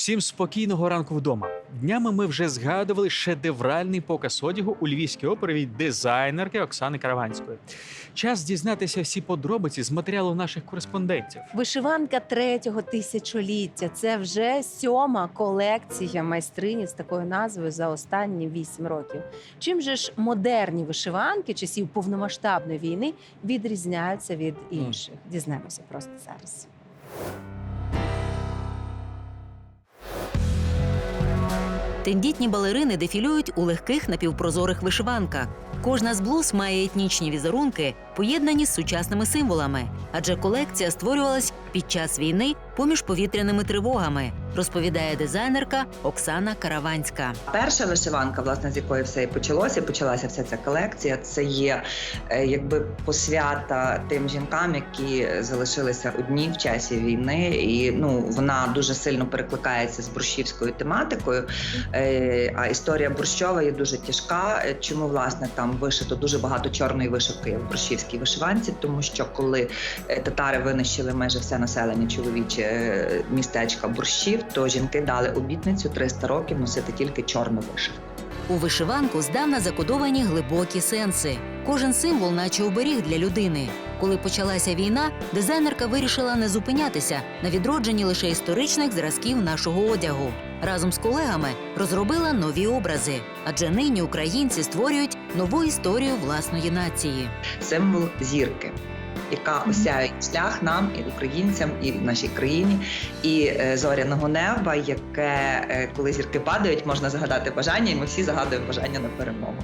Всім спокійного ранку вдома. Днями ми вже згадували шедевральний показ одягу у львівській опері від дизайнерки Оксани Караванської. Час дізнатися всі подробиці з матеріалу наших кореспондентів. Вишиванка третього тисячоліття. Це вже сьома колекція майстрині з такою назвою за останні вісім років. Чим же ж модерні вишиванки часів повномасштабної війни відрізняються від інших? Дізнаємося просто зараз. Тендітні балерини дефілюють у легких напівпрозорих вишиванках. Кожна з блуз має етнічні візерунки, поєднані з сучасними символами, адже колекція створювалась під час війни поміж повітряними тривогами, розповідає дизайнерка Оксана Караванська. Перша вишиванка, власне, з якої все і почалося, почалася вся ця колекція. Це є е, якби посвята тим жінкам, які залишилися одні в часі війни, і ну вона дуже сильно перекликається з борщівською тематикою. Е, А історія борщова є дуже тяжка. Е, Чому власне там вишито дуже багато чорної вишивки в борщівській вишиванці? Тому що коли е, татари винищили майже все населення чоловіче е, містечка борщів, то жінки дали обітницю 300 років носити тільки чорну вишивку. У вишиванку здавна закодовані глибокі сенси. Кожен символ, наче оберіг для людини. Коли почалася війна, дизайнерка вирішила не зупинятися на відродженні лише історичних зразків нашого одягу. Разом з колегами розробила нові образи, адже нині українці створюють нову історію власної нації. Символ зірки. Яка осяє шлях нам і українцям, і нашій країні, і е, зоряного неба, яке е, коли зірки падають, можна загадати бажання, і ми всі загадуємо бажання на перемогу.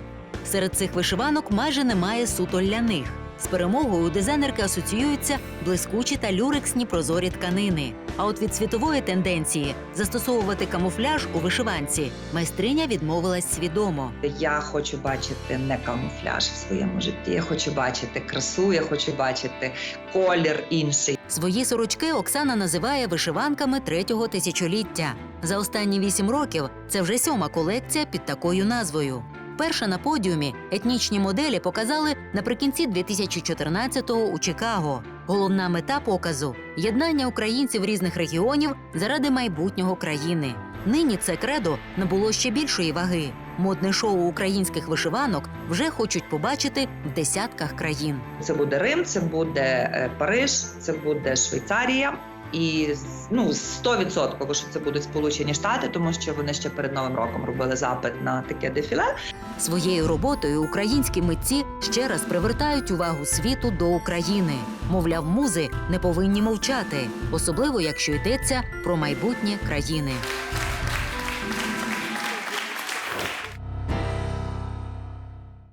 Серед цих вишиванок майже немає суто ляних. З перемогою у дизайнерки асоціюються блискучі та люрексні прозорі тканини. А от від світової тенденції застосовувати камуфляж у вишиванці майстриня відмовилась свідомо. Я хочу бачити не камуфляж в своєму житті. Я хочу бачити красу, я хочу бачити колір інший. Свої сорочки Оксана називає вишиванками третього тисячоліття. За останні вісім років це вже сьома колекція під такою назвою. Перша на подіумі етнічні моделі показали наприкінці 2014-го у Чикаго. Головна мета показу єднання українців різних регіонів заради майбутнього країни. Нині це кредо набуло ще більшої ваги. Модне шоу українських вишиванок вже хочуть побачити в десятках країн. Це буде Рим, це буде е, Париж, це буде Швейцарія. І ну 100% що це будуть Сполучені Штати, тому що вони ще перед новим роком робили запит на таке дефіле. Своєю роботою українські митці ще раз привертають увагу світу до України. Мовляв, музи не повинні мовчати, особливо якщо йдеться про майбутнє країни.